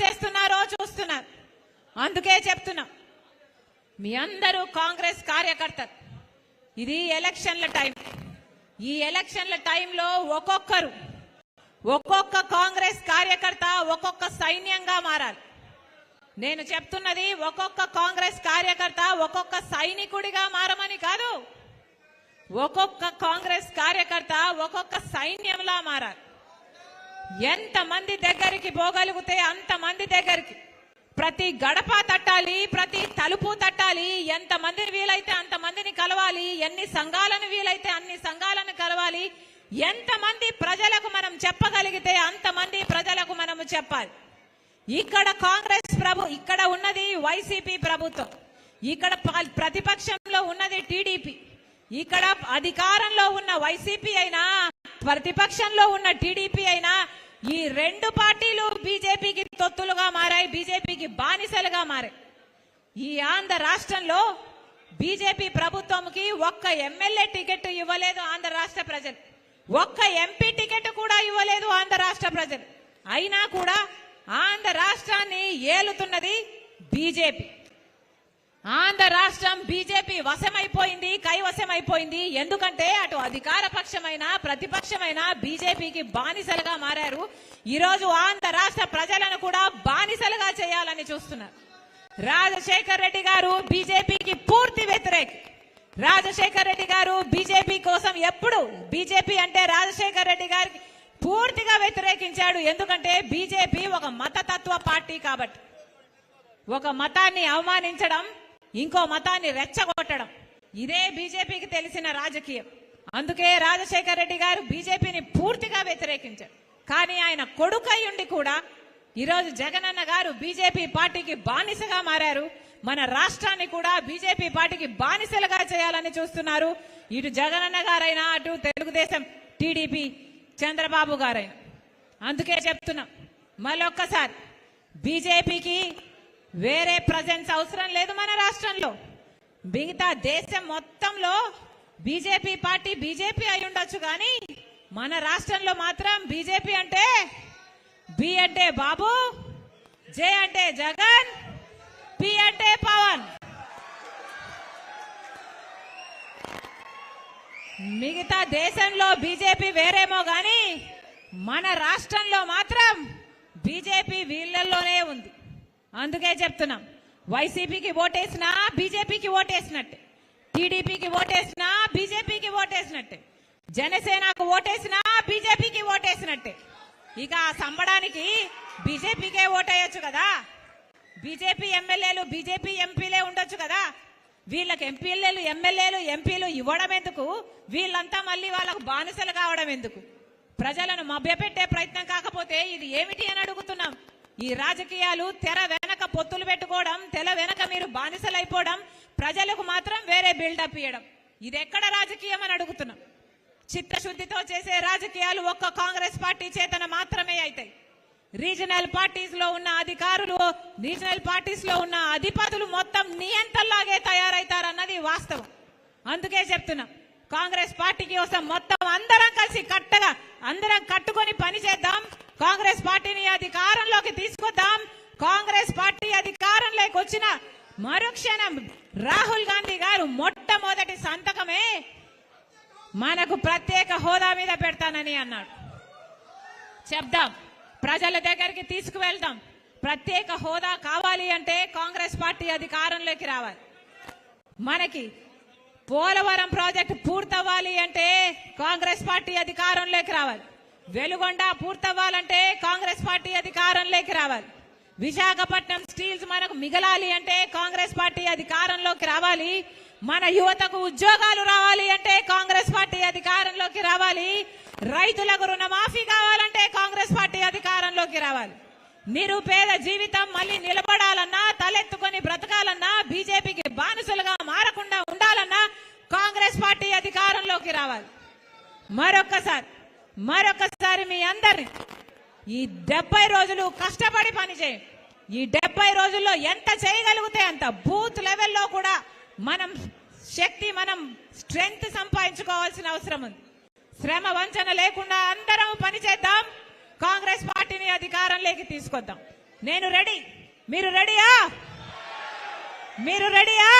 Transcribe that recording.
చేస్తున్నారో చూస్తున్నారు అందుకే చెప్తున్నా. మీ అందరూ కాంగ్రెస్ కార్యకర్తలు ఇది ఎలక్షన్ల టైం. ఈ ఎలక్షన్ల టైంలో ఒక్కొక్కరు ఒక్కొక్క కాంగ్రెస్ కార్యకర్త ఒక్కొక్క సైన్యంగా మారాలి. నేను చెప్తున్నది ఒక్కొక్క కాంగ్రెస్ కార్యకర్త ఒక్కొక్క సైనికుడిగా మారమని కాదు. ఒక్కొక్క కాంగ్రెస్ కార్యకర్త ఒక్కొక్క సైన్యంలా మారాలి. ఎంతమంది దగ్గరికి పోగలిగితే అంతమంది దగ్గరికి? ప్రతి గడప తట్టాలి ప్రతి తలుపు తట్టాలి ఎంతమందిని వీలైతే అంతమందిని కలవాలి ఎన్ని సంఘాలను వీలైతే అన్ని సంఘాలను కలవాలి ఎంతమంది ప్రజలకు మనం చెప్పగలిగితే అంతమంది ప్రజలకు మనము చెప్పాలి. ఇక్కడ కాంగ్రెస్ ప్రభు ఇక్కడ ఉన్నది వైసీపీ ప్రభుత్వం. ఇక్కడ ప్రతిపక్షంలో ఉన్నది టీడీపీ. ఇక్కడ అధికారంలో ఉన్న వైసీపీ అయినా ప్రతిపక్షంలో ఉన్న టీడీపీ అయినా ఈ రెండు పార్టీలు బీజేపీకి తొత్తులుగా మారాయి బీజేపీకి బానిసలుగా మారాయి. ఈ ఆంధ్ర రాష్ట్రంలో బీజేపీ ప్రభుత్వంకి ఒక్క ఎమ్మెల్యే టికెట్ ఇవ్వలేదు ఆంధ్ర రాష్ట్ర ప్రజలు. ఒక్క ఎంపీ టికెట్ కూడా ఇవ్వలేదు ఆంధ్ర రాష్ట్ర ప్రజలు. అయినా కూడా ఆంధ్ర రాష్ట్రాన్ని ఏలుతున్నది బీజేపీ. ఆంధ్ర రాష్ట్రం బీజేపీ వశమైపోయింది కైవశమైపోయింది. ఎందుకంటే అటు అధికార పక్షమైన ప్రతిపక్షమైన బీజేపీకి బానిసలుగా మారారు. ఈరోజు ఆంధ్ర రాష్ట్ర ప్రజలను కూడా బానిసలుగా చేయాలని చూస్తున్నారు. రాజశేఖర్ రెడ్డి గారు బీజేపీకి పూర్తి వ్యతిరేకి. రాజశేఖర్ రెడ్డి గారు బీజేపీ కోసం ఎప్పుడు బీజేపీ అంటే రాజశేఖర్ రెడ్డి గారికి పూర్తిగా వ్యతిరేకించాడు. ఎందుకంటే బీజేపీ ఒక మతతత్వ పార్టీ కాబట్టి. ఒక మతాన్ని అవమానించడం ఇంకో మతాన్ని రెచ్చగొట్టడం. ఇదే బీజేపీకి తెలిసిన రాజకీయం. అందుకే రాజశేఖర రెడ్డి గారు బీజేపీని పూర్తిగా వ్యతిరేకించారు. కానీ ఆయన కొడుకై ఉండి కూడా ఈరోజు జగనన్న గారు బీజేపీ పార్టీకి బానిసగా మారారు. మన రాష్ట్రాన్ని కూడా బీజేపీ పార్టీకి బానిసలుగా చేయాలని చూస్తున్నారు. ఇటు జగనన్న గారైనా అటు తెలుగుదేశం టీడీపీ చంద్రబాబు గారైనా. అందుకే చెప్తున్నాం మళ్ళొక్కసారి బీజేపీకి వేరే ప్రజెన్స్ అవసరం లేదు మన రాష్ట్రంలో. మిగతా దేశం మొత్తంలో బీజేపీ పార్టీ బీజేపీ అయి ఉండొచ్చు కానీ మన రాష్ట్రంలో మాత్రం బీజేపీ అంటే బి అంటే బాబు జే అంటే జగన్ పి అంటే పవన్. మిగతా దేశంలో బీజేపీ వేరేమో గాని మన రాష్ట్రంలో మాత్రం బీజేపీ వీళ్ళల్లోనే ఉంది. అందుకే చెప్తున్నాం. వైసీపీకి ఓటేసినా బీజేపీకి ఓటేసినట్టే. టీడీపీకి ఓటేసినా బీజేపీకి ఓటేసినట్టే. జనసేనకు ఓటేసినా బీజేపీకి ఓటేసినట్టే. ఇక ఆ సంబడానికి బీజేపీకే ఓటేయొచ్చు కదా? బీజేపీ ఎమ్మెల్యేలు బీజేపీ ఎంపీలే ఉండొచ్చు కదా? వీళ్ళకి ఎంపీలు ఎమ్మెల్యేలు ఎంపీలు ఇవ్వడం ఎందుకు? వీళ్ళంతా మళ్ళీ వాళ్ళకు బానిసలు కావడం ఎందుకు? ప్రజలను మభ్యపెట్టే ప్రయత్నం కాకపోతే ఇది ఏమిటి అని అడుగుతున్నాం. ఈ రాజకీయాలు తెర వెనక పొత్తులు పెట్టుకోవడం తెర వెనక మీరు బానిసలైపోవడం ప్రజలకు మాత్రం వేరే బిల్డప్ ఇవ్వడం ఇది ఎక్కడ రాజకీయం అని అడుగుతున్నాం. చిత్తశుద్ధితో చేసే రాజకీయాలు ఒక్క కాంగ్రెస్ పార్టీ చేతన మాత్రమే అవుతాయి రీజనల్ పార్టీస్లో ఉన్న అధికారులు రీజనల్ పార్టీస్లో ఉన్న అధిపతులు మొత్తం నియంతల్లాగే తయారైతారన్నది వాస్తవం. అందుకే చెప్తున్నాం కాంగ్రెస్ పార్టీకి కోసం మొత్తం అందరం కలిసి కట్టగా అందరం కట్టుకొని పని చేద్దాం పార్టీని అధికారంలోకి తీసుకొద్దాం. కాంగ్రెస్ పార్టీ అధికారంలోకి వచ్చిన మరుక్షణం రాహుల్ గాంధీ గారు మొట్టమొదటి సంతకమే మనకు ప్రత్యేక హోదా మీద పెడతానని అన్నాడు. చెప్దాం. ప్రజల దగ్గరికి తీసుకువెళ్దాం. ప్రత్యేక హోదా కావాలి అంటే కాంగ్రెస్ పార్టీ అధికారంలోకి రావాలి. మనకి పోలవరం ప్రాజెక్టు పూర్తవ్వాలి అంటే కాంగ్రెస్ పార్టీ అధికారంలోకి రావాలి. వెలుగొండ పూర్తవ్వాలంటే కాంగ్రెస్ పార్టీ అధికారంలోకి రావాలి. విశాఖపట్నం స్టీల్స్ మనకు మిగలాలి అంటే కాంగ్రెస్ పార్టీ అధికారంలోకి రావాలి. మన యువతకు ఉద్యోగాలు రావాలి అంటే కాంగ్రెస్ పార్టీ అధికారంలోకి రావాలి. రైతులకు రుణమాఫీ కావాలంటే కాంగ్రెస్ పార్టీ అధికారంలోకి రావాలి. నిరుపేద జీవితం మళ్ళీ నిలబడాలన్నా తలెత్తుకొని బ్రతకాలన్నా బీజేపీకి బానిసలుగా మారకుండా ఉండాలన్నా కాంగ్రెస్ పార్టీ అధికారంలోకి రావాలి. మరొక్కసారి మరొకసారి మీ అందరిని ఈ డెబ్బై రోజులు కష్టపడి పని ఈ డెబ్బై రోజుల్లో ఎంత చేయగలిగితే అంత బూత్ లెవెల్లో కూడా మనం శక్తి మనం స్ట్రెంగ్త్ సంపాదించుకోవాల్సిన అవసరం ఉంది. శ్రమ వంచన లేకుండా అందరం పని చేద్దాం. కాంగ్రెస్ పార్టీని అధికారంలోకి తీసుకొద్దాం. నేను రెడీ. మీరు రెడీయా? మీరు రెడీయా?